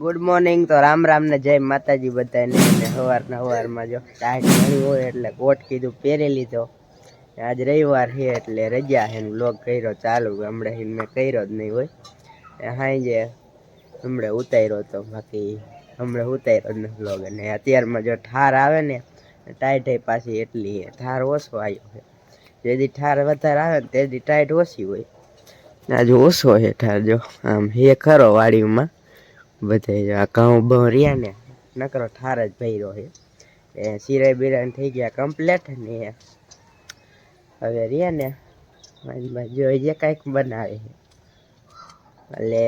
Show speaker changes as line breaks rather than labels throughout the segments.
Good morning તો રામ રામ ને જય માતાજી બધાને ને સવારના સવારમાં જો ટાઈટ ઘણી હોય એટલે કોટ કીધું, પહેરી લીધો. આજ રવિવાર છે એટલે રજા છે વ્લોગ કર્યો ચાલુ. હમણાં મેં કર્યો જ નહીં હોય. ને સાંજે હમણાં ઉતાર્યો તો બાકી હમણાં ઉતાર્યો જ નથી બ્લોગ અને અત્યારમાં જો ઠાર આવે ને ટાઈટ પાછી એટલી ઠાર ઓછો આવ્યો છે. જેથી ઠાર વધારે આવે ને તેથી ટાઈટ ઓછી હોય. આજે ઓછો છે ઠાર જો. આમ હે ખરો વાડીમાં. બધે ઘઉં બહુ રહ્યા ને, નકરો ઠાર જ ભર્યો છે. એ સિરાય બિરાય થઈ ગયા કમ્પ્લેટ ને હવે રહ્યા ને જોઈએ કંઈક બનાવે એટલે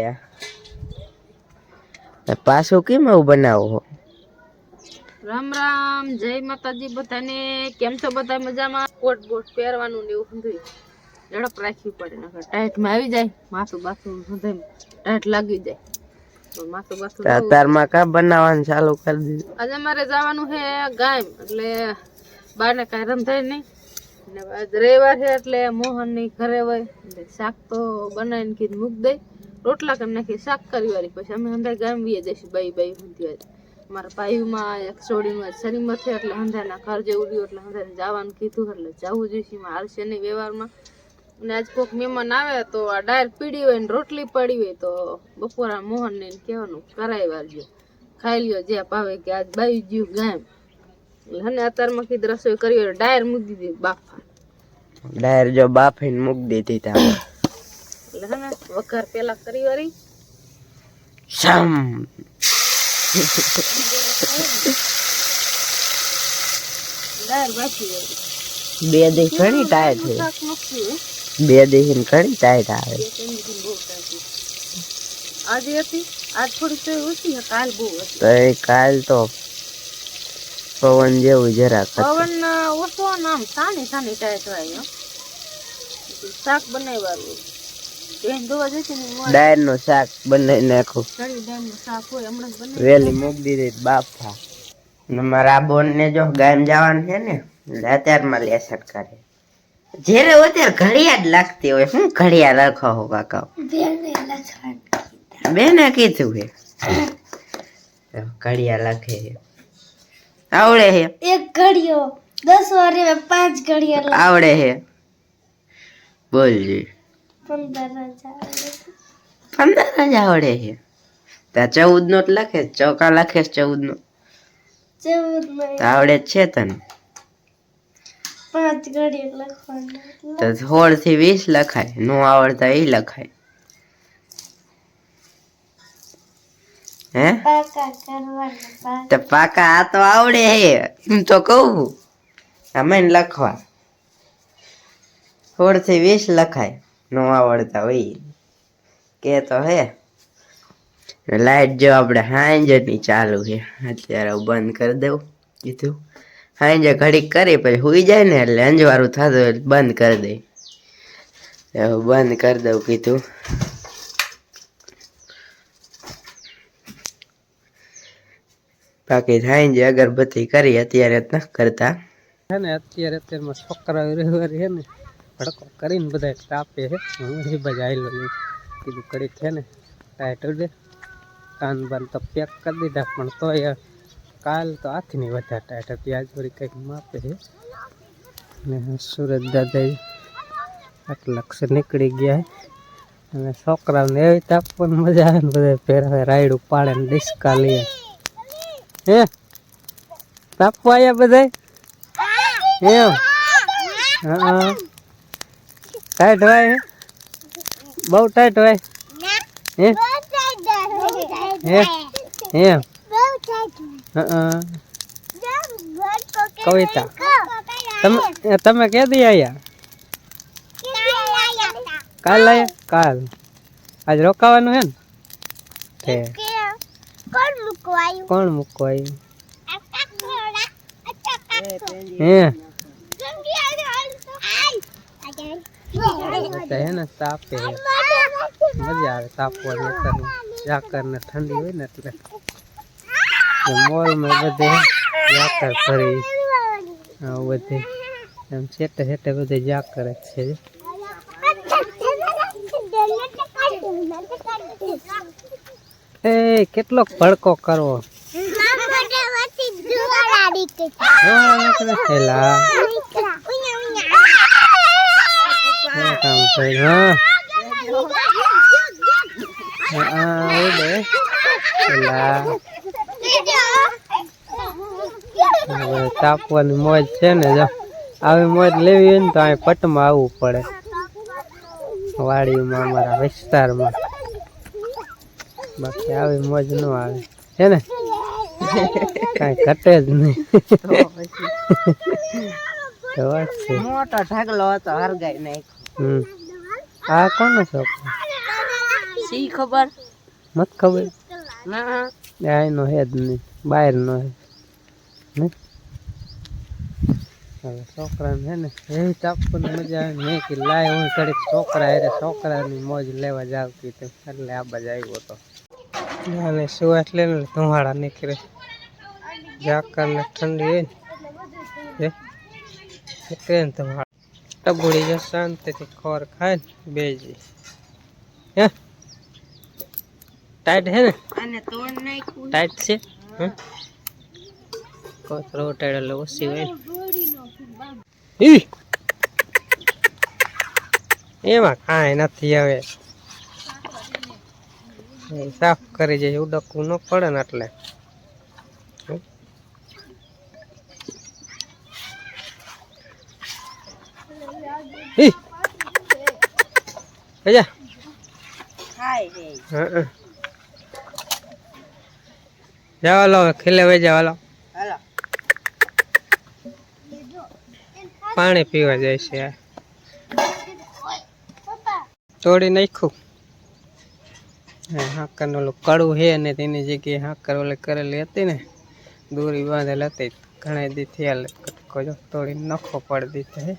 પાછું કેમ એવું બનાવો
રામ રામ, જય માતાજી બધાને. કેમ છો બધા મજામાં? કોટ બોટ પહેરવાનું ને એવું બધું ઝડપ રાખવી પડે, નકર ટાઈટમાં આવી જાય, માથું બાથું ટાઈટ લાગી જાય. તો માથું બાથું
તો કા બનાવવાનું ચાલુ કરી દીધું?
આજે મારે જવાનું છે ગામ એટલે બારને કાંઈ રંધાય નહીં. રવિવાર છે એટલે મોહનની ઘરે હોય શાક તો બનાવીને કીધું મૂક દઈ રોટલા કરી નાખી શાક કરી વાળી પછી અમે અંદર ગામ વીએ જઈશું બાઈ બાઈ સુધી હોય મારા પાયુમાં એક સોડીમાં શરીમાં છે એટલે હંધાના ઘર જેવું રહ્યું એટલે હંધાને જવાનું કીધું એટલે જવું જોઈશું હાલશે નહીં વ્યવહારમાં. અને આજ કોઈક મહેમાન આવે તો આ ડાયર પીડી હોય ને રોટલી પડી હોય તો બપોરા મોહન ને કહેવાનું કરાવી વાળજો ખાઈ લ્યો જે ભાવે કે આજ બાઈ ગયું ગામ એટલે હને અત્યારમાં કીધું રસોઈ કરી હોય ડાયર મૂકી દીધી બાફા
ડાયર જો બાફીને મૂકી દીધી તા.
એટલે હને વઘાર પેલા કરી વાળી.
સમ
ડાયર બાફી
બે દી ઘણી
ટાયર હોય
બે દેહીન કરી ટાઈટ આવે
બે ત્રણ દી બહુ ટાઢી. આજે હતી આજ થોડી તો ઓછી છે કાલ બહુ હતી
તો કાલ તો પવન જેવું જરાક
પવન ઓછો નામ સાની સાની ટાઈટ હોય શાક બનાવવાનું.
ડાયરનું શાક બનાવી નાખું. વેલી મૂકી દીધી બાફા મારા બોન ને જો ગામ જવાનું છે ને એટલે અત્યારમાં લેસન કરે. જ્યારે હોય ત્યારે ઘડિયાળ લાગતી હોય શું ઘડિયાળ લખો હો કાકા બેને કીધું. તો ઘડિયાળ લખે છે આવડે છે
એક ઘડિયો દસ વારે મેં પાંચ ઘડિયા
આવડે છે બોલજી.
પંદર હજાર
પંદર જ આવડે છે ત્યાં ચૌદ નો લખે ચોકા લખે ચૌદ નો
ચૌદ
તો આવડે છે તને?
પાંચ ઘડી લખવાનું
તો સોળથી વીસ લખાય. નો આવડતા એ લખાય. હે? તો પાકા આ તો આવડે હે. એમ તો કહું. અમે લખવા. સોળથી વીસ લખાય. નો આવડતા હોય કે તો હે. લાઈટ જો આપણે હાંજે ની ચાલુ છે. અત્યારે બંધ કરી દઉં. કીધું. હાંજે ઘડીક કરી, પછી સુઈ જાય ને એટલે અંજવાળું થતું એટલે બંધ કરી દઈ બંધ કરી દઉં કીધું. બાકી સાંજે અગરબત્તી કરી, અત્યારે ન કરતા.
છે ને, અત્યારે અત્યારમાં છોકરાઓ રવિવાર છે ને, ભડકો કરીને બધા તાપે છે હું એ બાજુ આવેલો કીધું કરી છે ને ટાઈટ કાન બાન તો પેક કરી દીધા, પણ તોય કાલ તો હાથની વધારે ટાઈટ હતી. આજ વળી કંઈક માપે છે. ને સુરત દાદા આટલા લક્ષ નીકળી ગયા અને છોકરાઓને એવી તાપવાની મજા આવે ને બધા પહેરાવે રાયડું પાડે ને ડિસ્કા લઈએ હે? તાપવા આવ્યા બધા એમ? હા ટાઈટ હોય બહુ ટાઈટ હોય? હે? હે? એમ? હા કવિતા. તમે તમે કે દી આયા? કાલ આયા. કાલ. આજ રોકાવાનું હે ને?
કોણ મૂકવાયું
હે. હે ને તાપે. મજા આવે તાપવાની ઠંડી હોય ને એટલે. મોલમાં બધે જાકર ફરી આવું બધે એમ છેટે છેટે બધે જાકર જ છે. એ કેટલો ભડકો કરવો? કામ કર્યું હા. હા એલા હવે તાપવાની મોજ છે ને જો. આવી મોજ લેવી હોય ને તો અહીં પટમાં આવવું પડે. વાડીમાં અમારા વિસ્તારમાં. બાકી આવી મોજ ન આવે. છે ને? કાંઈ ઘટે જ નહીં. તો વાત છે.
મોટો ઢગલો હતો હરગાઈ નાખ્યો.
હમ. આ કોનો શોખ
સી ખબર?
મત ખબર?
ના.
આનો હે જ નહીં. બહારનો હે. ને હવે છોકરાને હે ને એવી તાપવાની મજા આવે મેં કે લાય હું છોકરા છોકરાની મોજ લેવા કીધું એટલે આ બાજુ આવ્યો હતો અને સુવાસ લઈને ધુમાડા નીકળે. ઝાકરને ઠંડી હોય ને હે નીકળે ને ધુમાડા. ટબુડી જો શાંતિથી ખોર ખાય ને બેજી હે? ટાઈટ હે ને? ટાઈટ છે? હમ? ટાઈટ એટલે ઓછી હોય એમાં કાંઈ નથી હવે. સાફ કરી જાય ઉડકવું ન પડે ને એટલે! જા
ખાય રે.
હા જાવ લો ખીલે વહી જાવ લો
હાલો
પાણી પીવા જાય છે તોડી નાખ્યું. હાકર ઓલું કડું છે ને તેની જગ્યાએ હાકર ઓલી કરેલી હતી ને, દોરી બાંધેલ હતી. ઘણા દી થયા કટકો જો તોડી નખો પડી દીધો હે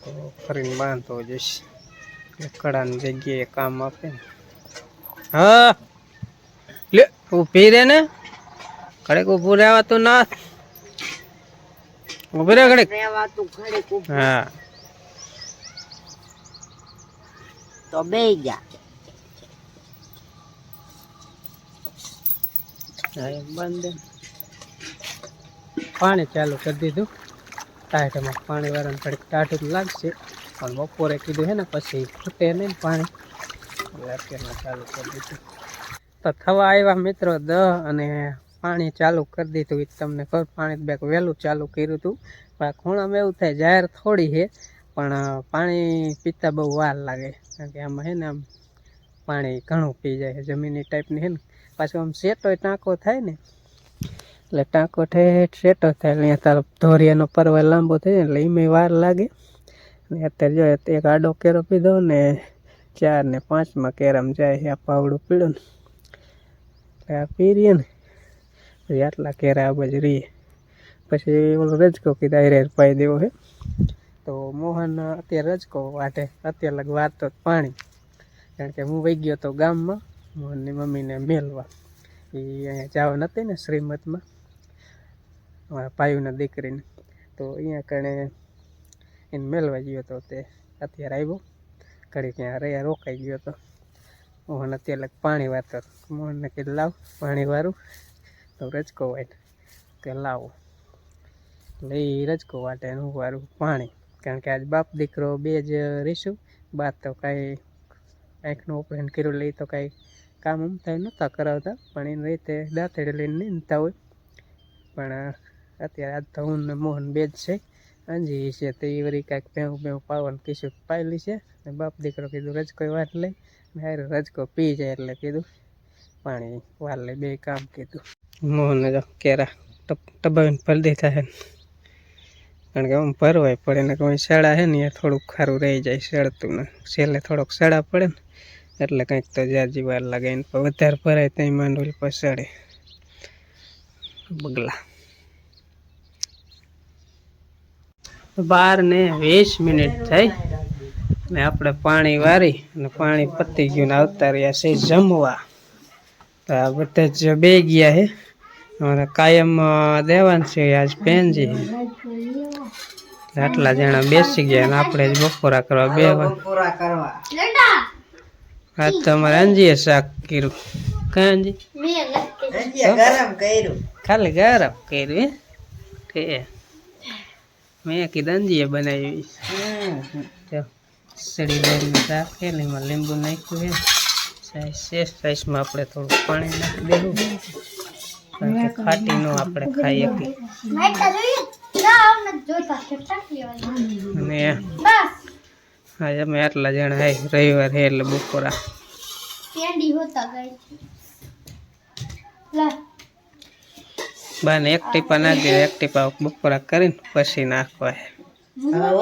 તો ફરીને બાંધતો જઈશ. કડાની જગ્યાએ કામ આપે ને. હા, લે, ઊભી રે ને. ઘડીક ઊભું રહેવાતું ના. ઊભી રે ઘડીક.
રેવા તું ઘડીક ઊભો
હા.
તો બે જા
હા, બંધ. પાણી ચાલુ કરી દીધું. ટાઈટમાં પાણી વાળાને થોડીક ટાઢું તો લાગશે પણ બપોરે કીધું હે ને પછી ખૂટે નહીં ને પાણી. એટલે અત્યારમાં ચાલુ કરી દીધું. તો થવા આવ્યા મિત્રો દહ અને પાણી ચાલુ કરી દીધું ઈ તમને ખબર, પાણી બેક વહેલું ચાલુ કર્યું હતું પણ ખૂણામાં એવું થાય, જાહેર થોડી છે, પણ પાણી પીતા બહુ વાર લાગે. કારણ કે આમાં છે ને આમ પાણી ઘણું પી જાય છે, જમીનની ટાઈપની છે ને. પાછું આમ શેટો ટાંકો થાય ને, એટલે ટાંકો ઠેઠ સેટો થાય, એટલે તારો ધોરિયાનો પરવા લાંબો થાય ને એટલે એમાં વાર લાગે. અને અત્યારે જો એક આડો કેરો પીધો ને, ચાર ને પાંચમાં કેરમ જાય છે, આ પાવડું પીળો ને. એટલે આ પીરીએ ને. આટલા કેરા આ બાજુ રહીએ. પછી ઓલો રજકો કીધા હારે પાઈ દેવો હે. તો મોહન અત્યારે રજકો વાટે. અત્યારે લગ વારતો જ પાણી. કારણ કે હું વહી ગયો તો ગામમાં, મોહનની મમ્મીને મેલવા. એ અહીંયા જવા નહોતી ને શ્રીમતમાં અમારા પાયુના દીકરીને. તો અહીંયા કણે એને મેલવા ગયો હતો તે અત્યારે આવ્યો. ઘડી ત્યાં રહ્યા, રોકાઈ ગયો હતો મોહન અત્યારે પાણી વારતો મોહનને કીધું, લાવ પાણી વારું. તો રજકો વાટ કે લાવો. એટલે એ રજકો વાટે ને વારું પાણી. કારણ કે આજ બાપ દીકરો બે જ રહીશું. બાદ તો કાંઈ આંખનું ઓપરેશન કર્યું લઈ તો કાંઈ કામ ઉમતા નહોતા કરાવતા. પણ એને રીતે દાંતેડે લઈને નીંદતા હોય. પણ અત્યારે આજ તો હું ને મોહન બે જ છે. અંજી છે તો એ વળી કાંઈક ભેવું ભેવું પાવન કીશું. પાયેલી છે ને બાપ દીકરો કીધું રજકો વાત લઈ ને હારે રજકો પી જાય એટલે કીધું પાણી વાર લઈ બે કામ કીધું. મોહને કેરા ટબાવીને ભરી દેતા છે. કારણ કે આમ ભરવાય પડે ને કોઈ શાળા છે ને, એ થોડુંક ખારું રહી જાય શેડતું ને. છેલ્લે થોડોક શાળા પડે ને, એટલે કંઈક તો જાજી વાર લાગે. એને વધારે ભરાય ત્યાં માંડવી પછાડે બગલા. બાર ને વીસ મિનિટ થઈ ને આપણે પાણી વારી અને પાણી પતી ગયું ને આવતા રહ્યા છે જમવા. તો આ બધા જ બે ગયા છે. અમારે કાયમ દેવાંશી દેવાનું છે આજ બેનજી છે આટલા જણા બેસી ગયા અને આપણે જ બપોરા કરવા બે
પૂરા કરવા.
આજ તો અમારે અંજીએ શાક કર્યું.
કઈ
અંજી? ગરમ કર્યું.
ખાલી ગરમ કર્યું હે મેં કીધું અંજીએ બનાવી. જો સડી દાળનું શાક છે ને એમાં લીંબુ નાખ્યું છે. સાઈઝ છે. સાઈઝમાં આપણે થોડું પાણી નાખી દેવું. કારણ કે ખાટી નો આપણે ખાઈ શકીએ અને આજે અમે આટલા જણા હે રવિવાર હે એટલે બપોરા.
કેન્ડી હોતા ગઈ
બાને એક ટીપા નાખી દે એક ટીપા બપોરા કરીને પછી નાખવા છે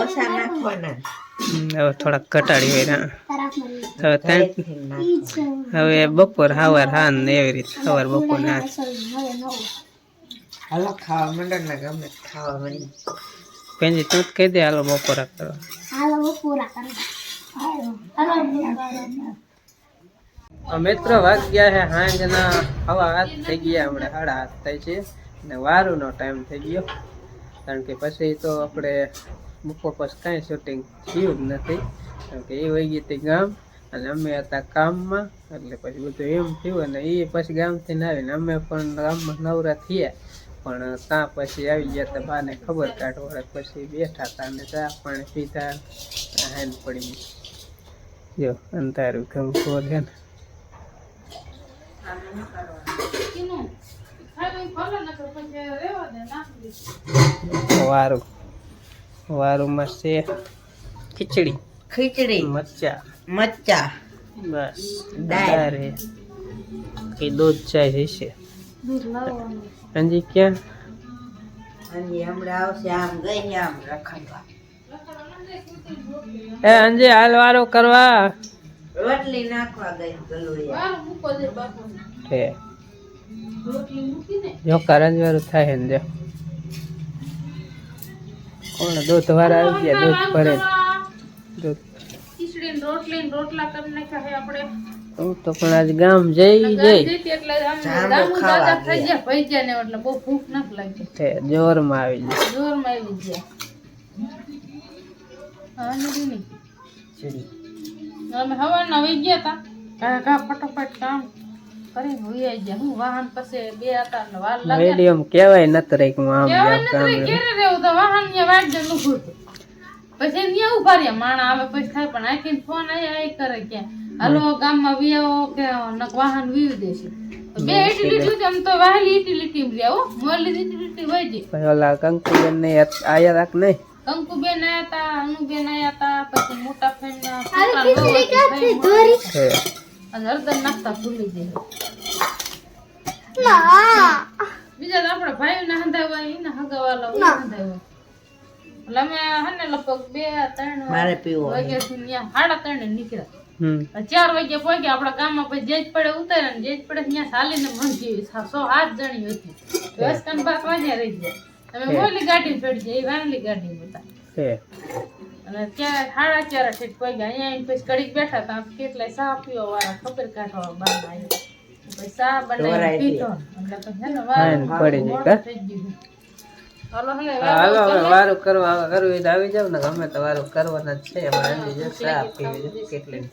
ઓછા નાખવાના.
હવે થોડાક ઘટાડી હોય ને.
મળી
હવે બપોર સવાર હા ને એવી રીતે સવાર બપોર ના
હાલો ખાવા મંડળ ને ગમે ખાવા માંડી
પેંજી તું કહી દે હાલો બપોરા કરો.
હાલો પૂરા કરો.
મિત્રો વાગ્યા છે સાંજના હવા હાથ થઈ ગયા હમણાં સાડા હાથ થાય છે. અને વારુનો ટાઈમ થઈ ગયો. કારણ કે પછી તો આપણે બપોર પછી કાંઈ શૂટિંગ થયું જ નથી. કારણ કે એ વહી ગઈ હતી ગામ અને અમે હતા કામમાં એટલે પછી બધું એમ થયું અને એ પછી ગામથી ને આવીને અમે પણ ગામમાં નવરા થયા. પણ ત્યાં પછી આવી ગયા તો બાને ખબર કાઢવા પછી બેઠા હતા અને ચા પાણી પીધા હેન પડી જો અંધારું ગમકો છે ને? વારું. વારુંમાં છે ખીચડી.
ખીચડી
મરચા.
મચ્ચા
બસ
દાળ.
કે દૂધ ચાય હશે
દૂધ લાવવાનું.
અંજી ક્યાં?
અંજી હમણાં આવશે આમ ગઈ આમ રખડવા.
એ અંજી હાલ વારો કરવા.
રોટલી નાખવા ગઈ ગલોયા
વાર મૂકો દે બાપુ
છે
રોટલી મૂકીને.
જો કરંજવાળું થાય ને જો. કોણ દૂધ વાળા આવી ગયા દૂધ ભરે. દૂધ.
રોટલી રોટલા કરી નાખ્યા છે આપણે.
હું તો પણ આજ ગામ જઈ જઈ
એટલે આમ
ખાવા
થઈ
ગયા.
ગયા ભાઈ ગયા ને એટલે બહુ ભૂખ નથી લાગી.
તે જોરમાં આવી ગયા
જોરમાં આવી ગયા. હા નથી નહીં
ખીચડી
અમે હવારના વહી ગયા હતા ઘા ઘા ફટાફટ કામ. કરીને વહી ગયા હું વાહન પછી બે હતા ને વાર
મીડિયમ હું આમ કામ
તો વાહન ને પછી ત્યાં ઊભા રહ્યા માણા આવે પછી થાય પણ આખી ફોન આયા આય કરે કે હાલો ગામમાં વિયાવો કે નક વાહન વીવી દેશે. બે યુટિલિટી આમ તો વાહેલી યુટિલિટી રહ્યા હો. મોરલી યુટિલિટી વહી ગઈ
કંકુબેન ને આયા રાખ નહીં
કંકુબેન આયા તા અનુબેન આયા તા પછી મોટા ફેન
દોરી
અને હરદર નાખતા ભૂલી જાય.
ના.
બીજા તો આપણા ભાઈ ના હંધાવા એના હગાવાલા હંધાવા એટલે અમે હને લગભગ બે ત્રણ
મારે પીવો
વાગ્યાથી સાડા ત્રણે નીકળ્યા. ચાર વાગે પહોંચ્યા આપણા ગામમાં પછી જેજ પડે ઉતારે ને જેજ પડે ત્યાં ચાલીને મંજી સો સાત જણી હતી. વેસ્ટર્ન બાગ વાગ્યા રહી ગયા. અમે મોલી ગાડી ચડી એ વાનલી ગાડી હતા. અને ત્યાં સાડા ચાર ઠેઠ પહોંચ્યા અહીંયા પછી કડીક બેઠા હતા. કેટલાય ચા પીવા વાળા ખબર કાઢવા બહાર આવ્યા. વારું
જાય, કરવા કરવું તો આવી જાવ ને ગમે તો વારું કરવાના જ છે ચા પીવી કેટલી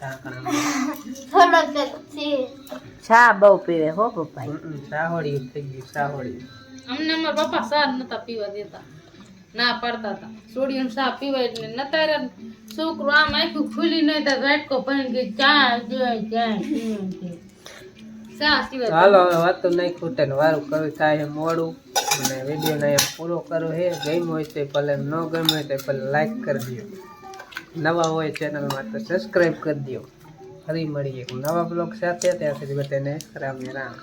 ચા બહુ પીવે હો પપ્પા
સાહોળી થઈ ગયું સાહોડી
અમને અમારા પપ્પા ચા નતા પીવા દેતા ના પાડતા હતા સોડિયમ ચા પીવાય એટલે નતા છોકરો આમ આખું ખુલી નહીં તો વાટકો ભરીને ગઈ ચા જાય સિવાય
હાલો વાતો નહીં ખૂટે ને વારું કવિ થાય મોડું. અને વિડીયોને અહીંયા પૂરો કરો હે. ગમ્યું હોય તો ભલે, ન ગમ્યું તો ભલે લાઈક કરી દો નવા હોય ચેનલમાં તો સબસ્ક્રાઈબ કરી દો ફરી મળીએ નવા બ્લોગ સાથે. ત્યાં સુધી બધાને રામ રામ.